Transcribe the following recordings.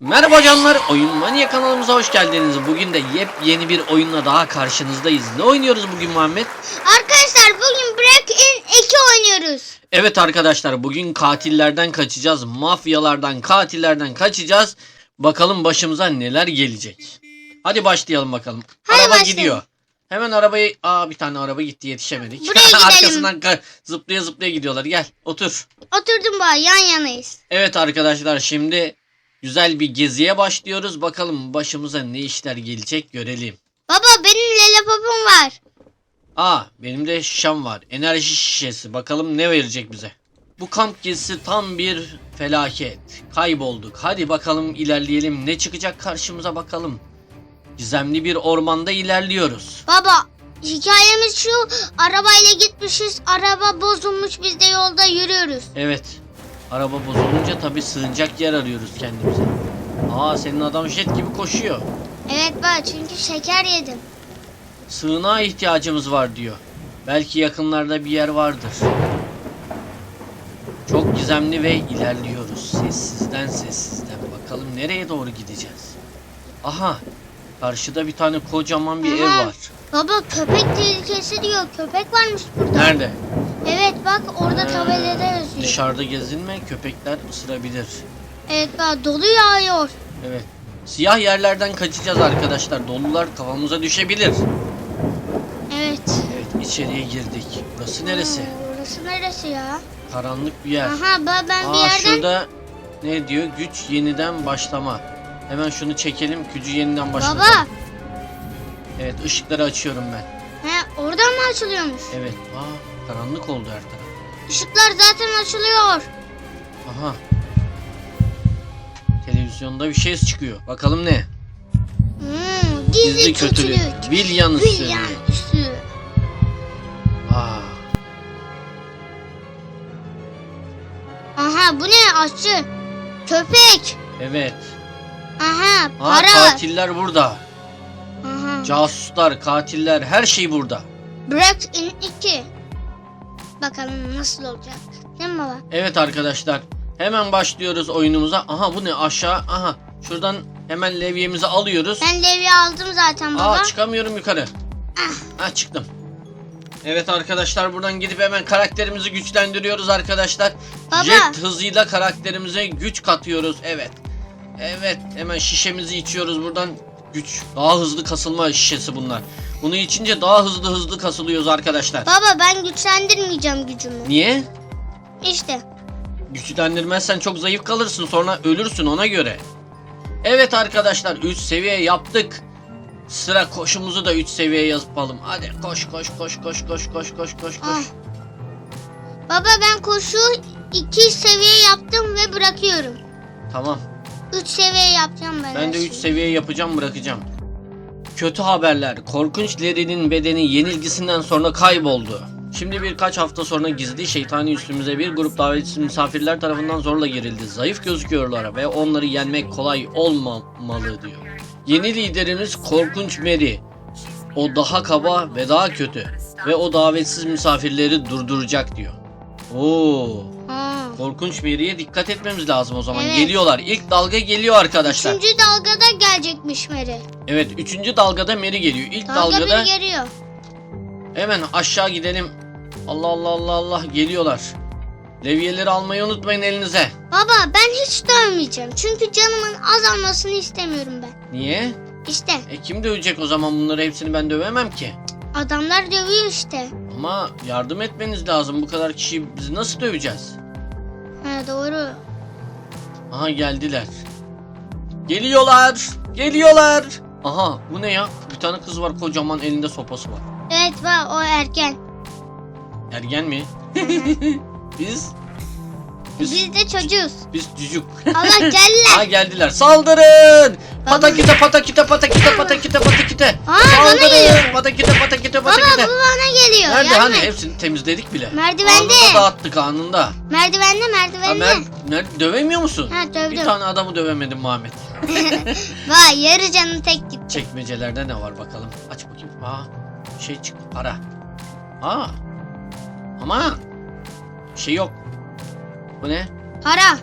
Merhaba canlar, Oyun Manya kanalımıza hoş geldiniz. Bugün de yepyeni bir oyunla daha karşınızdayız. Ne oynuyoruz bugün Muhammed? Arkadaşlar bugün Break In 2 oynuyoruz. Evet arkadaşlar, bugün katillerden kaçacağız. Mafyalardan, katillerden kaçacağız. Bakalım başımıza neler gelecek. Hadi başlayalım bakalım. Hadi araba başlayalım. gidiyor. Hemen arabayı... Aa bir tane araba gitti yetişemedik. Arkasından ka- zıplaya zıplaya gidiyorlar. Gel otur. Oturdum bana yan yanayız. Evet arkadaşlar şimdi güzel bir geziye başlıyoruz. Bakalım başımıza ne işler gelecek görelim. Baba benim lollipopum var. Aa benim de şişem var. Enerji şişesi. Bakalım ne verecek bize. Bu kamp gezisi tam bir felaket. Kaybolduk. Hadi bakalım ilerleyelim. Ne çıkacak karşımıza bakalım. Gizemli bir ormanda ilerliyoruz. Baba hikayemiz şu arabayla gitmişiz araba bozulmuş biz de yolda yürüyoruz. Evet. Araba bozulunca tabi sığınacak yer arıyoruz kendimize. Aa senin adam jet gibi koşuyor. Evet baba çünkü şeker yedim. Sığınağa ihtiyacımız var diyor. Belki yakınlarda bir yer vardır. Çok gizemli ve ilerliyoruz. Sessizden sessizden. Bakalım nereye doğru gideceğiz? Aha. Karşıda bir tane kocaman bir ev Aha. var. Baba köpek tehlikesi diyor köpek varmış burada. Nerede? Evet bak orada Ha, tabelada yazıyor. Dışarıda gezinme köpekler ısırabilir. Evet baba dolu yağıyor. Evet. Siyah yerlerden kaçacağız arkadaşlar. Dolular kafamıza düşebilir. Evet. Evet içeriye girdik. Burası neresi? Ha, Orası neresi ya? Karanlık bir yer. Aha ben bir Aa yerden şurada ne diyor? Güç yeniden başlama. Hemen şunu çekelim. Gücü yeniden başlatalım. Baba. Evet ışıkları açıyorum ben. He oradan mı açılıyormuş? Evet. Aa karanlık oldu her taraf. Işıklar zaten açılıyor. Aha. Televizyonda bir şey çıkıyor. Bakalım ne? Hmm, gizli, Gizli kötülük. kötülük. Vilyan üssü. Vilyan üssü. Aa. Aha bu ne aşçı? Köpek. Evet. Aha Aa para. katiller burada. Casuslar, katiller her şey burada. Break in 2. Bakalım nasıl olacak. Değil mi baba? Evet arkadaşlar. Hemen başlıyoruz oyunumuza. Aha bu ne aşağı. Aha. Şuradan hemen levyemizi alıyoruz. Ben levye aldım zaten baba. Aa çıkamıyorum yukarı. Ha çıktım. Evet arkadaşlar buradan gidip hemen karakterimizi güçlendiriyoruz arkadaşlar. Baba. Jet hızıyla karakterimize güç katıyoruz. Evet. Evet hemen şişemizi içiyoruz buradan. Güç. Daha hızlı kasılma şişesi bunlar. Bunu içince daha hızlı hızlı kasılıyoruz arkadaşlar. Baba ben güçlendirmeyeceğim gücümü. Niye? İşte. Güçlendirmezsen çok zayıf kalırsın sonra ölürsün ona göre. Evet arkadaşlar 3 seviye yaptık. Sıra koşumuzu da 3 seviye yapalım. Hadi koş koş koş koş koş koş koş koş koş. Ah. Baba ben koşu 2 seviye yaptım ve bırakıyorum. Tamam. 3 seviye yapacağım ben. Ben de her 3 şeyi. seviye yapacağım bırakacağım. Kötü haberler. Korkunç Larry'nin bedeni yenilgisinden sonra kayboldu. Şimdi birkaç hafta sonra gizli şeytani üstümüze bir grup davetsiz misafirler tarafından zorla girildi. Zayıf gözüküyorlar ve onları yenmek kolay olmamalı diyor. Yeni liderimiz Korkunç Mary. O daha kaba ve daha kötü. Ve o davetsiz misafirleri durduracak diyor. Oo, Korkunç Mary'e dikkat etmemiz lazım o zaman. Evet. Geliyorlar. İlk dalga geliyor arkadaşlar. Üçüncü dalgada gelecekmiş Mary. Evet, üçüncü dalgada Mary geliyor. İlk Dalga dalgada bir geliyor. hemen aşağı gidelim. Allah Allah Allah Allah geliyorlar. Levyeleri almayı unutmayın elinize. Baba ben hiç dövmeyeceğim. Çünkü canımın azalmasını istemiyorum ben. Niye? İşte E kim dövecek o zaman bunları hepsini ben dövemem ki. adamlar dövüyor işte. Ama yardım etmeniz lazım. Bu kadar kişiyi biz nasıl döveceğiz? Ha doğru. Aha geldiler. Geliyorlar. Geliyorlar. Aha bu ne ya? Bir tane kız var kocaman elinde sopası var. Evet bak o erken. Ergen mi? Biz biz Biz de çocuğuz. biz cücük. Allah geldiler. Ha geldiler. Saldırın! Patakite patakite patakite patakite patakite. Aa, bana geliyor. Saldırın! Patakite patakite Baba patakite. bu bana geliyor. Nerede Gelme. hani hepsini temizledik bile. Merdivende. Anında dağıttık anında. Merdivende Ha, merdivende. mer, mer- dövemiyor musun? Ha Bir dövdüm. tane adamı dövemedim Muhammed. Vay yarı canı tek gitti. Çekmecelerde ne var bakalım. Aç bakayım. Aa şey çıktı para. Aa. Ama şey yok. Bu ne? Para.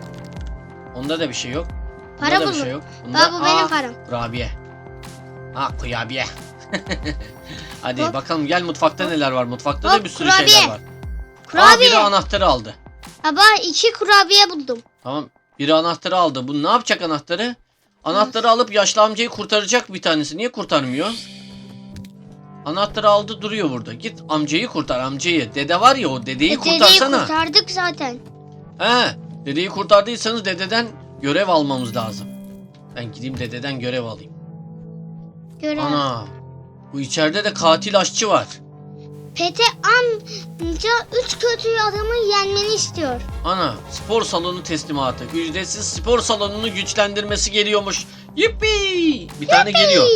Onda da bir şey yok. Bunda Para da bir buldum. şey yok. Bunda, Baba bu benim param. Kurabiye. Ha kurabiye. Hadi Hop. bakalım gel mutfakta neler var. Mutfakta da bir sürü kurabiye. şeyler var. Aa Kurabiye. biri anahtarı aldı. Baba iki kurabiye buldum. Tamam. Biri anahtarı aldı. Bu ne yapacak anahtarı? Anahtarı alıp yaşlı amcayı kurtaracak bir tanesi. Niye kurtarmıyor? Anahtarı aldı duruyor burada. Git amcayı kurtar amcayı. Dede var ya o dedeyi E, dedeyi kurtarsana. kurtardık zaten. He. Dedeyi kurtardıysanız dededen görev almamız lazım. Ben gideyim dededen görev alayım. Görev. Ana. Bu içeride de katil aşçı var. Pete amca üç kötü adamı yenmeni istiyor. Ana spor salonu teslimatı. Ücretsiz spor salonunu güçlendirmesi geliyormuş. Yippi! Bir tane geliyor.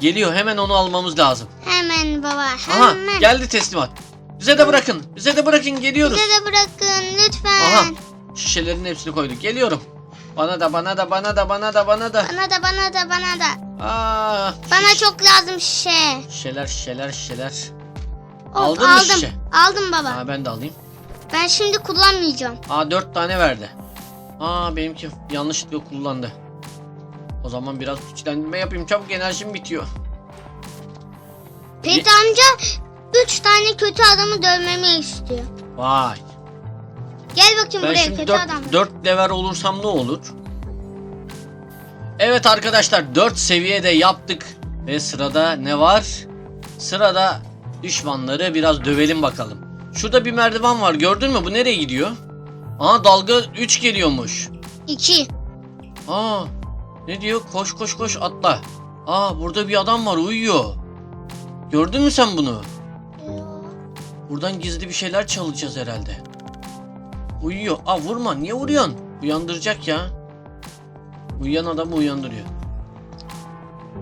Geliyor hemen onu almamız lazım. Hemen baba Aha hemen. geldi teslimat. Bize de bırakın. Bize de bırakın geliyoruz. Bize de bırakın lütfen. Aha şişelerin hepsini koyduk. Geliyorum. Bana da bana da bana da bana da bana da. Bana da bana da bana da. Aa, Bana çok lazım şişe. şişeler şişeler şişeler. Of, Aldın mı aldım. şişe? Aldım baba. Aa, ben de alayım. Ben şimdi kullanmayacağım. Aa dört tane verdi. Aa benimki yanlışlıkla kullandı. O zaman biraz güçlendirme yapayım. Çabuk enerjim bitiyor. Pete amca üç tane kötü adamı dövmemi istiyor. Vay. Gel bakayım Ben buraya şimdi kötü 4, adam. 4 level olursam ne olur? Evet arkadaşlar 4 seviyede yaptık. Ve sırada ne var? Sırada düşmanları biraz dövelim bakalım. Şurada bir merdiven var gördün mü? Bu nereye gidiyor? Aa dalga 3 geliyormuş. İki. Aa ne diyor? Koş koş koş atla. Aa burada bir adam var uyuyor. Gördün mü sen bunu? Buradan gizli bir şeyler çalacağız herhalde. Uyuyor. Aa vurma. Niye vuruyorsun? Uyandıracak ya. Uyuyan adamı uyandırıyor.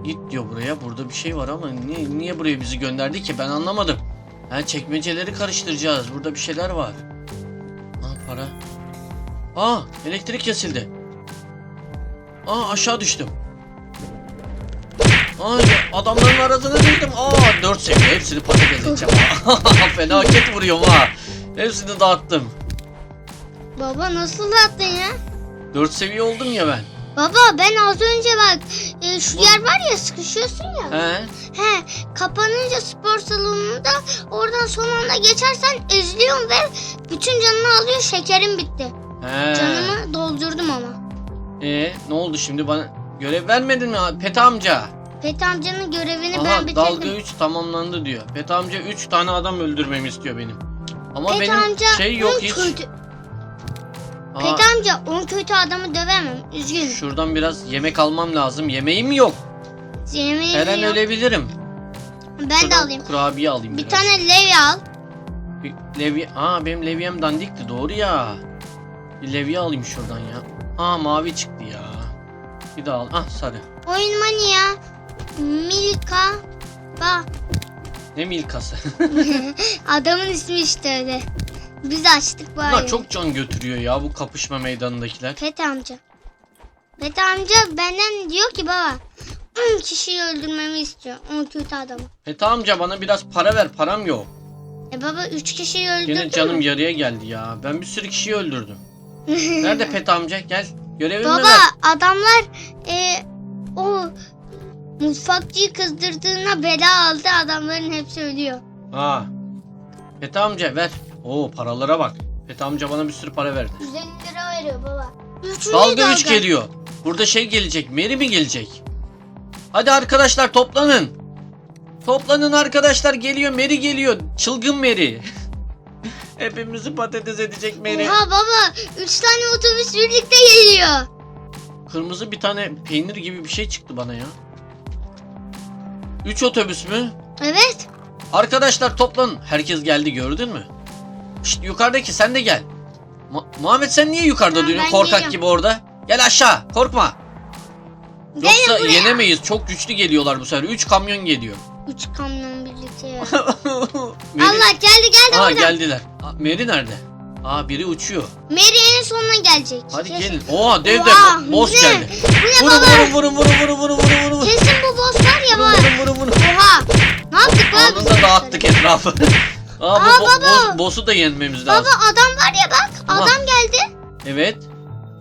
Git diyor buraya. Burada bir şey var ama niye, niye buraya bizi gönderdi ki? Ben anlamadım. Ha çekmeceleri karıştıracağız. Burada bir şeyler var. Aa para. Aa elektrik kesildi. Aa aşağı düştüm. Aa adamların arasına düştüm. Aa 4 seviye hepsini patates edeceğim. Felaket vuruyorum ha. Hepsini dağıttım. Baba nasıl attın ya? 4 seviye oldum ya ben. Baba ben az önce bak e, şu yer var ya sıkışıyorsun ya. He? He kapanınca spor salonunda oradan son anda geçersen eziliyorsun ve bütün canını alıyor şekerim bitti. He. Canımı doldurdum ama. Ee, ne oldu şimdi bana? Görev vermedin mi Pet amca? Pete amcanın görevini ben Aha bitirdim. dalga 3 tamamlandı diyor. Pet amca 3 tane adam öldürmemi istiyor benim. Ama Pete benim amca şey yok hiç. Kötü, Aa, Pete amca on kötü adamı dövemem. Üzgünüm. şuradan biraz yemek almam lazım. Yemeğim yok. Yemin Her an ediyorum. ölebilirim. Ben de Şuradan alayım. Kurabiye alayım Bir biraz. tane levye al. Bir levye... Aa benim levyem dandikti doğru ya. Bir levye alayım şuradan ya. Aa mavi çıktı ya. Bir daha al. Ah sarı. Oyun mania. Milka. Bak Ne milkası. adamın ismi işte öyle. Biz açtık bari. Bunlar çok can götürüyor ya bu kapışma meydanındakiler. Pete amca. Pete amca benden diyor ki baba 10 kişiyi öldürmemi istiyor. 10 kötü adamı. Peta amca bana biraz para ver param yok. E baba 3 kişiyi öldürdün Yine canım mü? yarıya geldi ya. Ben bir sürü kişiyi öldürdüm. Nerede Pet amca gel. Görevimi Baba ver. adamlar e, o mutfakçıyı kızdırdığına bela aldı. Adamların hepsi ölüyor. Ha. Pet amca ver. Oo paralara bak. Pet amca bana bir sürü para verdi. 150 lira veriyor baba. Üçüncü Dalga 3 geliyor. Burada şey gelecek. Mary mi gelecek? Hadi arkadaşlar toplanın. Toplanın arkadaşlar geliyor. Mary geliyor. Çılgın Mary. Hepimizi patates edecek Mary. Oha baba 3 tane otobüs birlikte geliyor. Kırmızı bir tane peynir gibi bir şey çıktı bana ya. 3 otobüs mü? Evet. Arkadaşlar toplanın. Herkes geldi gördün mü? Şşt yukarıdaki sen de gel. Ma- Muhammed sen niye yukarıda Ha, duruyorsun ben korkak geliyorum. gibi orada? Gel aşağı korkma. Yoksa buraya. yenemeyiz. Çok güçlü geliyorlar bu sefer. 3 kamyon geliyor. 3 kamyon birlikte ya. Allah geldi geldi Aa buradan. geldiler. Aa, Mary nerede? Aa biri uçuyor. Mary en sonuna gelecek. Hadi Kesin. gelin. Oha dev Oha, dev boss ne? geldi. Bu ne Vurun baba? vurun vurun vurun vurun vurun vurun vurun. Kesin bu boss var ya Vurun baba. vurun vurun vurun. Oha. Ne yaptık baba? Anında dağıttık etrafı. Aa, Aa, bo- baba. boss- boss'u da yenmemiz lazım. Baba adam var ya bak. Aha. Adam geldi. Evet.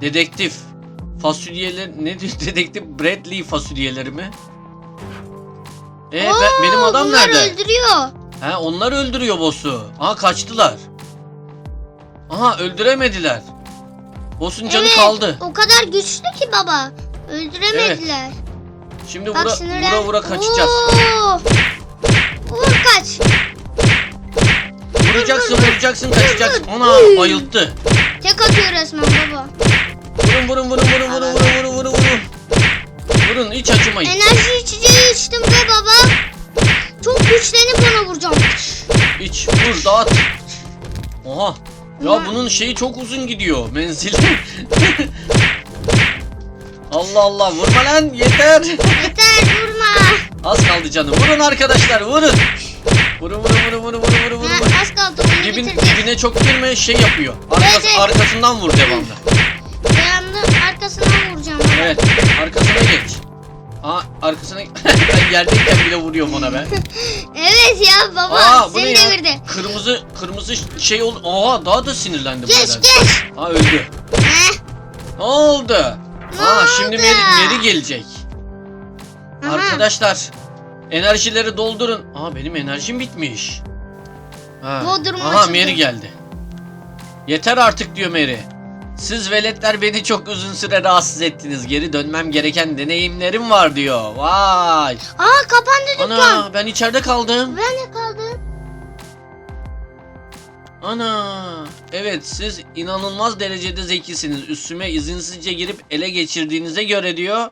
Dedektif. fasulyeler ne diyor dedektif Bradley fasulyeleri mi? E Oo, benim adam bunlar nerede? öldürüyor. He onlar öldürüyor boss'u. Aha kaçtılar. Aha öldüremediler. Boss'un canı Evet, kaldı. O kadar güçlü ki baba. Öldüremediler. Şimdi Bak vura, sinirlen. vura vura kaçacağız. Oo. Vur kaç. Vuracaksın vuracaksın kaçacaksın. Ona bayılttı. Tek atıyor resmen baba. Vurun vurun vurun vurun vurun vurun vurun vurun vurun. Vurun hiç acımayın. Enerji içeceği içtim ve baba. Çok güçlenip ona vuracağım. İç vur dağıt. Oha. Ya Ulan. bunun şeyi çok uzun gidiyor menzili. Allah Allah vurma lan yeter. Yeter vurma. Az kaldı canım. Vurun arkadaşlar vurun. Vurun vurun vurun vurun vurun vurun vurun. Ha, az kaldı Dibin, bitireceğiz. dibine çok girme şey yapıyor. Arkası, Evet. Arkasından vur devamlı. Devamlı arkasından vuracağım. Evet arkasına geç. Aa arkasına ben yerdeyken bile vuruyorum ona ben. Evet ya baba. Aa bu ne seni ya? devirdi. Kırmızı kırmızı şey oldu. Aa daha da sinirlendi bu Geç herhalde. geç. Aa öldü. Heh. Ne oldu? Ne Aa şimdi oldu? Meri, Meri gelecek. Aha. Arkadaşlar enerjileri doldurun. Aa benim enerjim bitmiş. Ha. Bodrum Aha açıldı. Meri geldi. Yeter artık diyor Meri. Siz veletler beni çok uzun süre rahatsız ettiniz. Geri dönmem gereken deneyimlerim var diyor. Vay. Aa kapandı dükkan. Ana ben içeride kaldım. Ben de kaldım. Ana. Evet siz inanılmaz derecede zekisiniz. Üstüme izinsizce girip ele geçirdiğinize göre diyor.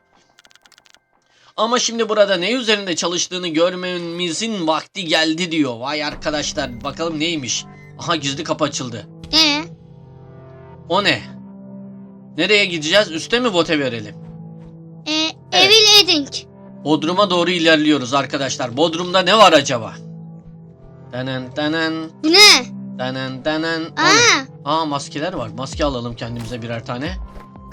Ama şimdi burada ne üzerinde çalıştığını görmemizin vakti geldi diyor. Vay arkadaşlar bakalım neymiş. Aha gizli kapı açıldı. Ee, O ne? Nereye gideceğiz? Üste mi bote verelim? e, Evet. Evil Edding. Bodrum'a doğru ilerliyoruz arkadaşlar. Bodrum'da ne var acaba? Tanan tanan Bu ne? O ne? Aa, Aa maskeler var. Maske alalım kendimize birer tane.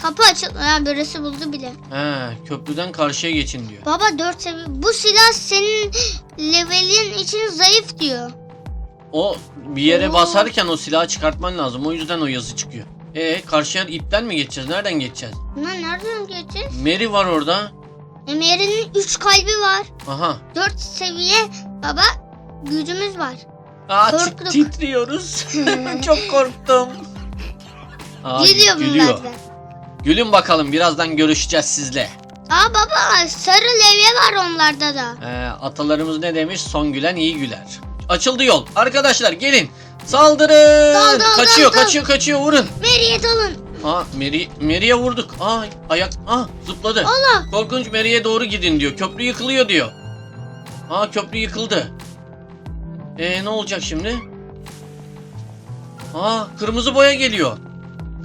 Kapı açıldı. Ha, birisi buldu bile. He, köprüden karşıya geçin diyor. Baba 4 seviye. Bu silah senin levelin için zayıf diyor. O bir yere Oo. basarken o silahı çıkartman lazım. O yüzden o yazı çıkıyor. E karşıya ipten mi geçeceğiz? Nereden geçeceğiz? Bunlar nereden geçeceğiz? Mary var orada. Emir'in 3 kalbi var. Aha. 4 seviye baba gücümüz var. Aa, Korktuk. titriyoruz. Çok korktum. Aa, Geliyor bunlar da. Gülün bakalım birazdan görüşeceğiz sizle. Aa baba sarı levye var onlarda da. Ee, atalarımız ne demiş? Son gülen iyi güler. Açıldı yol. Arkadaşlar gelin. Saldırın. Dal, dal, kaçıyor, dal, kaçıyor, kaçıyor. Vurun. Meriye dalın. Aa, Mary, Mary'e vurduk. Aa, ayak. Aa, zıpladı. Allah. Korkunç Mary'e doğru gidin diyor. Köprü yıkılıyor diyor. Aa, köprü yıkıldı. Ee, ne olacak şimdi? Aa, kırmızı boya geliyor.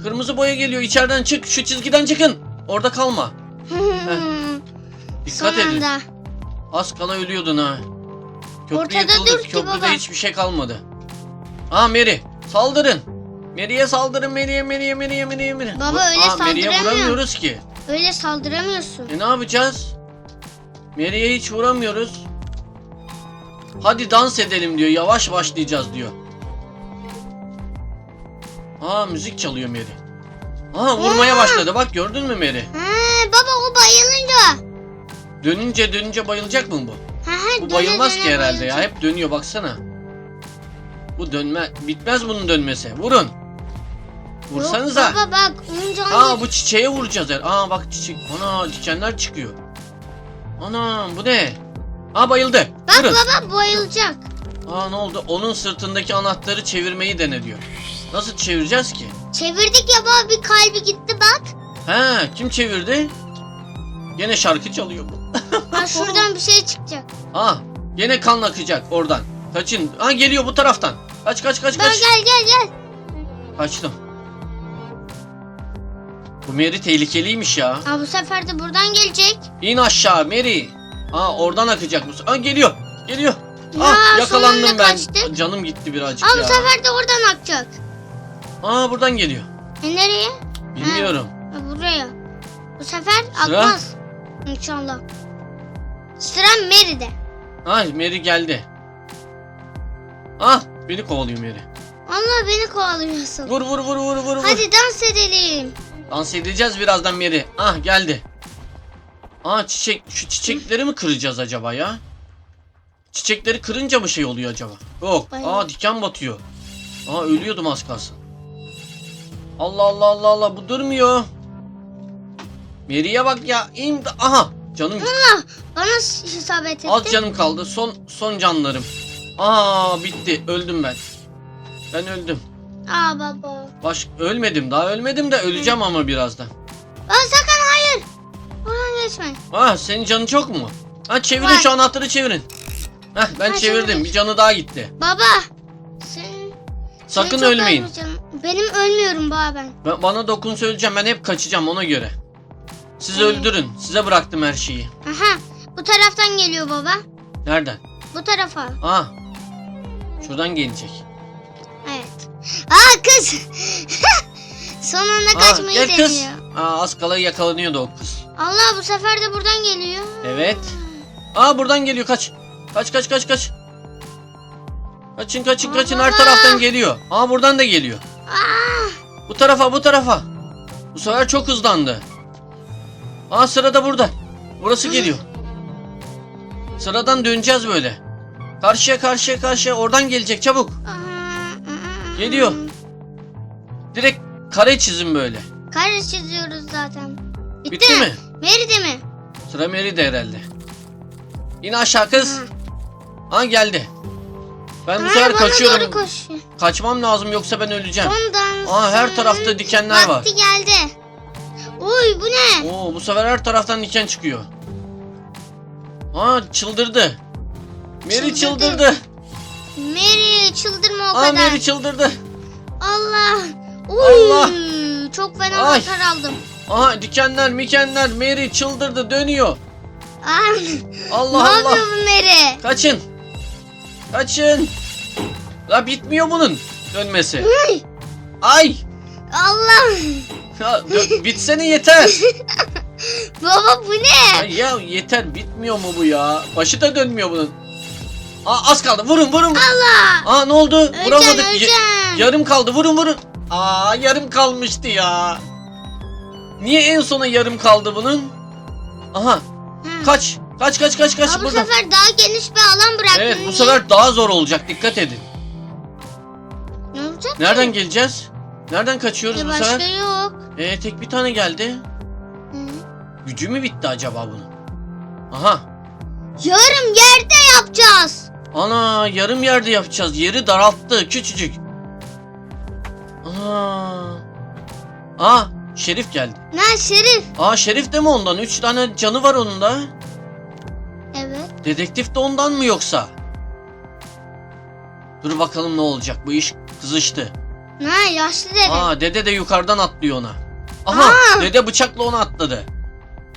Kırmızı boya geliyor. İçeriden çık. Şu çizgiden çıkın. Orada kalma. Dikkat Son edin. anda. Az kala ölüyordun ha. Köprü Ortada yıkıldı. ki Köprüde baba. hiçbir şey kalmadı. Aa Mary. Saldırın. Mary'e saldırın. Mary'e, Mary'e, Mary'e, Mary'e, Mary'e. Baba, öyle Aa, Mary'e saldıramıyor. vuramıyoruz ki. Öyle saldıramıyorsun. E ne yapacağız? Mary'e hiç vuramıyoruz. Hadi dans edelim diyor. Yavaş başlayacağız diyor. Aa müzik çalıyor Mary. Aa vurmaya başladı. Bak gördün mü Mary? Ha, baba o bayılınca. Dönünce dönünce bayılacak mı bu? Ha, ha, Bu döne bayılmaz döne ki herhalde ya. bayılacak. Hep dönüyor baksana. Bu dönme bitmez bunun dönmesi. Vurun. Vursanıza. Yok, baba bak onun canı. Aa bu çiçeğe vuracağız. her- Aa bak çiçek. Ana dikenler çıkıyor. Anam bu ne? Aa bayıldı. Bak Vurun. baba bayılacak. Aa ne oldu? Onun sırtındaki anahtarı çevirmeyi dene diyor. Nasıl çevireceğiz ki? Çevirdik ya baba bir kalbi gitti bak. He kim çevirdi? Gene şarkı çalıyor bu. Ha şuradan bir şey çıkacak. Aa gene kan akacak oradan. Kaçın. Aa geliyor bu taraftan. Kaç kaç kaç kaç. gel gel gel. Kaçtım. Bu Mary tehlikeliymiş ya. Ha bu sefer de buradan gelecek. İn aşağı Mary. Aa oradan akacak bu. Aa geliyor. Geliyor. Ya, ah yakalandım sonunda ben. kaçtık. Canım gitti birazcık Ha bu ya. sefer de oradan akacak. Aa buradan geliyor. E nereye? Bilmiyorum. Ha, buraya. Bu sefer Sıra? akmaz. İnşallah. Sıra Mary'de. Ha Mary geldi. Ah beni kovalıyor Mary. Allah beni kovalıyorsun. Vur vur vur vur vur. Hadi dans edelim. Dans edeceğiz birazdan Mary. Ah geldi. Aa çiçek. Şu çiçekleri mi kıracağız acaba ya? Çiçekleri kırınca mı şey oluyor acaba? Yok. Bayağı. Aa diken batıyor. Aa ölüyordum az kalsın. Allah Allah Allah Allah bu durmuyor. Mary'e bak ya. İmda. Aha canım. Allah bana isabet etti. Az canım kaldı. Son son canlarım. Aa bitti. Öldüm ben. Ben öldüm. Aa baba. Baş ölmedim. Daha ölmedim de öleceğim ama birazdan. Aa, sakın hayır. Oradan geçme. Ha senin canın çok mu? Ha çevirin Var. şu anahtarı çevirin. Heh ben Ha, çevirdim. Bir canı daha gitti. Baba. Sen, Sakın ölmeyin. Benim ölmüyorum baba ben. Ben, bana dokun söyleyeceğim. Ben hep kaçacağım ona göre. Siz Hmm. öldürün. Size bıraktım her şeyi. Aha. Bu taraftan geliyor baba. Nereden? Bu tarafa. Aa. Şuradan gelecek. Evet. Aa kız. Sonunda Aa, kaçmayı gel deniyor. kız. Aa, az kala yakalanıyordu o kız. Allah bu sefer de buradan geliyor. Evet. Aa buradan geliyor kaç. Kaç kaç kaç kaç. Kaçın kaçın kaçın her taraftan geliyor. Aa buradan da geliyor. Aa, Bu tarafa bu tarafa. Bu sefer çok hızlandı. Aa sırada burada. Burası geliyor. Sıradan döneceğiz böyle. Karşıya karşıya karşıya oradan gelecek çabuk. Geliyor. Direkt kare çizin böyle. Kare çiziyoruz zaten. Bitti, Bitti mi? Verdi mi? Sıra Meri'de herhalde. Yine aşağı kız. Aa geldi. Ben bu sefer bana kaçıyorum. doğru koş. Kaçmam lazım yoksa ben öleceğim. Ondan Aa her sonra tarafta dikenler var. Vakti geldi. Uy bu ne? Oo bu sefer her taraftan diken çıkıyor. Aa çıldırdı. Mary Çıldırdı. çıldırdı. Mary çıldırma o Aa kadar. Mary çıldırdı. Allah. Uy. Allah. Çok fena Ay. hasar aldım. Aha dikenler mikenler Mary çıldırdı dönüyor. Aa, Allah ne Allah. yapıyor bu Mary? Kaçın. Kaçın. La bitmiyor bunun dönmesi. Ay. Allah. Ya, bitsene yeter. Baba bu ne? Ay ya yeter bitmiyor mu bu ya? Başı da dönmüyor bunun. Aa az kaldı. Vurun vurun. Allah. Aa ne oldu? Öleceksin Vuramadık. Ya- öleceksin. yarım kaldı. Vurun vurun. Aa yarım kalmıştı ya. Niye en sona yarım kaldı bunun? Aha Hı. kaç. Kaç kaç kaç kaç Aa, bu burada. sefer daha geniş bir alan bıraktın. Evet bu sefer daha zor olacak. Dikkat edin. Ne olacak? Nereden geleceğiz? Nereden kaçıyoruz Ya bu başka sefer? yok. Ee tek bir tane geldi. Hı. Gücü mü bitti acaba bunun? Aha. Yarım yerde yapacağız. Ana yarım yerde yapacağız. Yeri daralttı küçücük. Aa. Aa Şerif geldi. Ne Şerif? Aa Şerif de mi ondan? Üç tane canı var onun da. Dedektif de ondan mı yoksa? Dur bakalım ne olacak. Bu iş kızıştı. Ne yaşlı dede. Aa dede de yukarıdan atlıyor ona. Aha Aa! dede bıçakla onu atladı.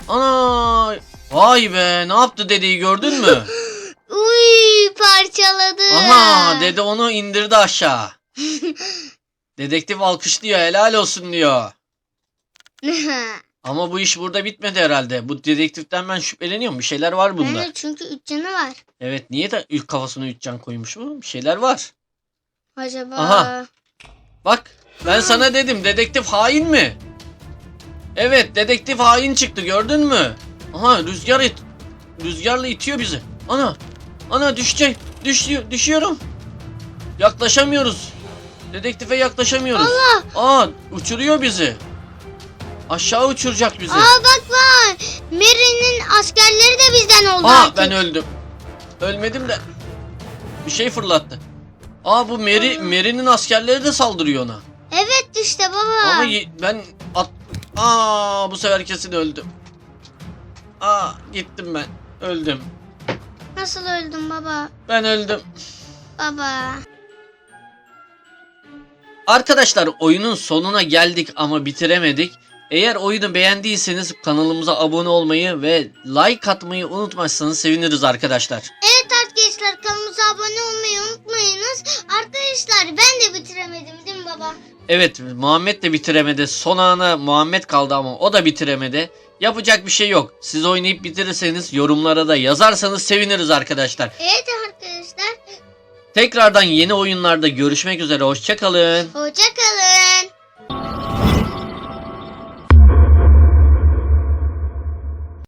Ana vay be ne yaptı dedeyi gördün mü? Uy parçaladı. Aha dede onu indirdi aşağı. Dedektif alkışlıyor helal olsun diyor. Ama bu iş burada bitmedi herhalde. Bu dedektiften ben şüpheleniyorum. Bir şeyler var bunda. Evet çünkü üç canı var. Evet niye de ilk kafasına üç can koymuş bu? Bir şeyler var. Acaba. Aha. Bak ben sana dedim dedektif hain mi? Evet dedektif hain çıktı gördün mü? Aha rüzgar it rüzgarla itiyor bizi. Ana ana düşecek düşüyor düşüyorum. Yaklaşamıyoruz. Dedektife yaklaşamıyoruz. Allah. Aa uçuruyor bizi. Aşağı uçuracak bizi. Aa bak bak. Mary'nin askerleri de bizden oldu Aa artık. ben öldüm. Ölmedim de. Bir şey fırlattı. Aa bu Mary. Mary'nin askerleri de saldırıyor ona. Evet işte baba. Ama ben at... Aa bu sefer kesin öldüm. Aa gittim ben. Öldüm. Nasıl öldün baba? Ben öldüm. Baba. Arkadaşlar oyunun sonuna geldik ama bitiremedik. Eğer oyunu beğendiyseniz kanalımıza abone olmayı ve like atmayı unutmazsanız seviniriz arkadaşlar. Evet arkadaşlar kanalımıza abone olmayı unutmayınız. Arkadaşlar ben de bitiremedim değil mi baba? Evet Muhammed de bitiremedi. Son ana Muhammed kaldı ama o da bitiremedi. Yapacak bir şey yok. Siz oynayıp bitirirseniz yorumlara da yazarsanız seviniriz arkadaşlar. Evet arkadaşlar. Tekrardan yeni oyunlarda görüşmek üzere. Hoşçakalın. Hoşça